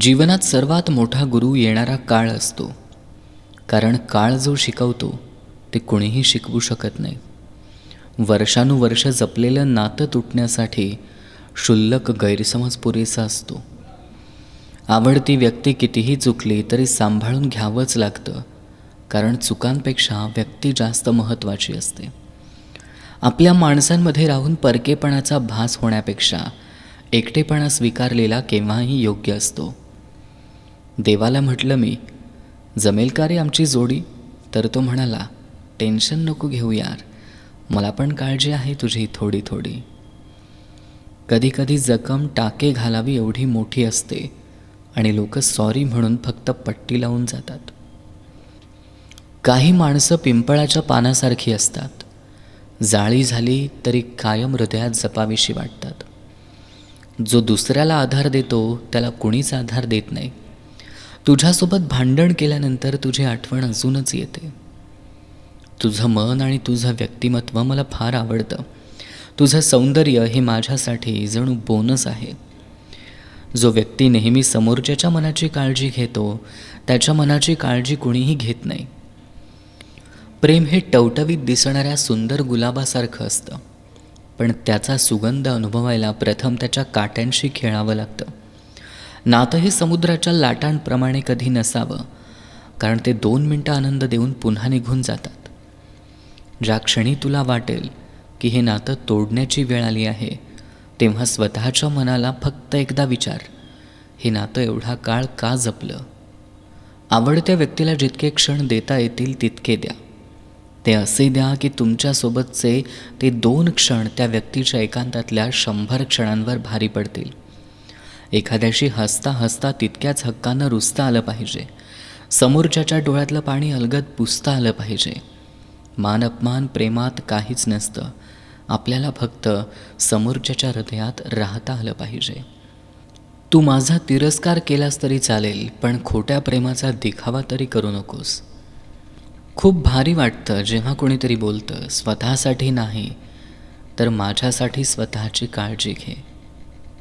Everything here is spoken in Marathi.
जीवनात सर्वात मोठा गुरु येणारा काळ असतो. कारण काळ जो शिकवतो ते कुणीही शिकवू शकत नाही. वर्षानुवर्ष जपलेलं नातं तुटण्यासाठी क्षुल्लक गैरसमज पुरेसा असतो. आवडती व्यक्ती कितीही चुकली तरी सांभाळून घ्यावंच लागतं कारण चुकांपेक्षा व्यक्ती जास्त महत्त्वाची असते. आपल्या माणसांमध्ये राहून परकेपणाचा भास होण्यापेक्षा एकटेपणा स्वीकारलेला केव्हाही योग्य असतो. देवाला म्हटलं मी जमेल का रे आमची जोडी? तर तो म्हणाला टेन्शन नको घेऊ यार मला पण काळजी आहे तुझी थोडी थोडी. कधीकधी जखम टाके घालावी एवढी मोठी असते आणि लोक सॉरी म्हणून फक्त पट्टी लावून जातात. काही माणसं पिंपळाच्या पानासारखी असतात. जाळी झाली तरी कायम हृदयात जपावीशी वाटतात. जो दुसऱ्याला आधार देतो त्याला कुणीच आधार देत नाही. तुझ्यासोबत भांडण केल्यानंतर तुझी आठवण अजूनच येते. तुझं मन आणि तुझं व्यक्तिमत्व मला फार आवडतं. तुझं सौंदर्य हे माझ्यासाठी जणू बोनस आहे. जो व्यक्ती नेहमी समोरच्याच्या मनाची काळजी घेतो त्याच्या मनाची काळजी कुणीही घेत नाही. प्रेम हे टवटवीत दिसणाऱ्या सुंदर गुलाबासारखं असतं. पण त्याचा सुगंध अनुभवायला प्रथम त्याच्या काट्यांशी खेळावं लागतं. नातं हे समुद्राच्या लाटांप्रमाणे कधी नसावं कारण ते दोन मिनटं आनंद देऊन पुन्हा निघून जातात. ज्या क्षणी तुला वाटेल की हे नातं तोडण्याची वेळ आली आहे तेव्हा स्वतःच्या मनाला फक्त एकदा विचार हे नातं एवढा काळ का जपलं? आवडत्या व्यक्तीला जितके क्षण देता येतील तितके द्या. ते असे द्या की तुमच्यासोबतचे ते दोन क्षण त्या व्यक्तीच्या एकांतातल्या शंभर क्षणांवर भारी पडतील. एखाद्याशी हसता हसता तितक्याच हक्कानं रुजता आलं पाहिजे. समोरच्याच्या डोळ्यातलं पाणी अलगद पुसता आलं पाहिजे. मान अपमान प्रेमात काहीच नसतं. आपल्याला फक्त समोरच्याच्या हृदयात राहता आलं पाहिजे. तू माझा तिरस्कार केलास तरी चालेल पण खोट्या प्रेमाचा दिखावा तरी करू नकोस. खूप भारी वाटतं जेव्हा कोणीतरी बोलतं स्वतःसाठी नाही तर माझ्यासाठी स्वतःची काळजी घे.